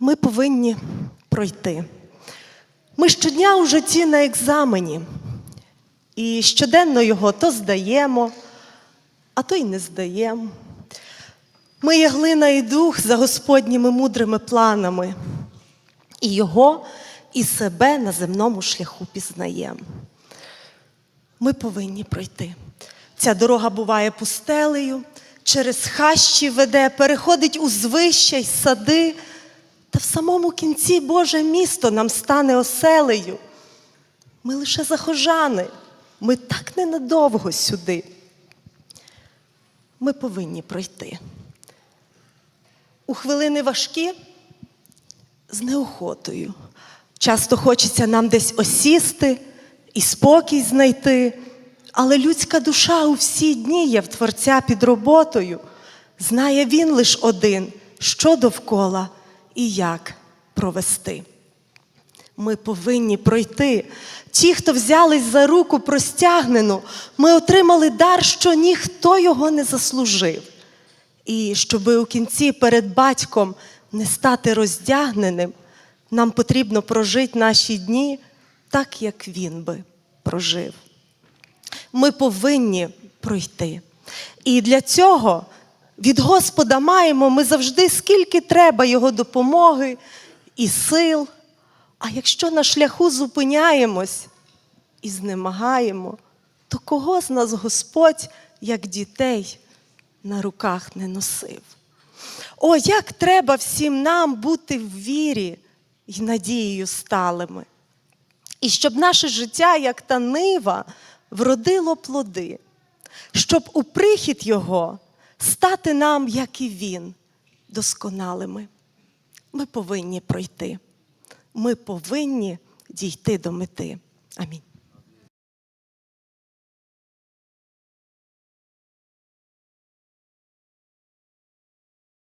ми повинні пройти. Ми щодня у житті на екзамені, і щоденно його то здаємо, а то й не здаємо. Ми є глина і дух за Господніми мудрими планами, і його, і себе на земному шляху пізнаємо. Ми повинні пройти. Ця дорога буває пустелею, через хащі веде, переходить у звища й сади, та в самому кінці Боже місто нам стане оселею. Ми лише захожани, ми так ненадовго сюди. Ми повинні пройти. У хвилини важкі з неохотою. Часто хочеться нам десь осісти і спокій знайти, але людська душа у всі дні є в Творця під роботою. Знає він лиш один, що довкола і як провести. Ми повинні пройти. Ті, хто взялись за руку простягнену, ми отримали дар, що ніхто його не заслужив. І щоби у кінці перед батьком не стати роздягненим, нам потрібно прожити наші дні так, як він би прожив. Ми повинні пройти. І для цього від Господа маємо ми завжди скільки треба Його допомоги і сил. А якщо на шляху зупиняємось і знемагаємо, то кого з нас Господь, як дітей, на руках не носив? О, як треба всім нам бути в вірі і надією сталими. І щоб наше життя, як та нива, вродило плоди, щоб у прихід Його стати нам, як і Він, досконалими. Ми повинні пройти. Ми повинні дійти до мети. Амінь.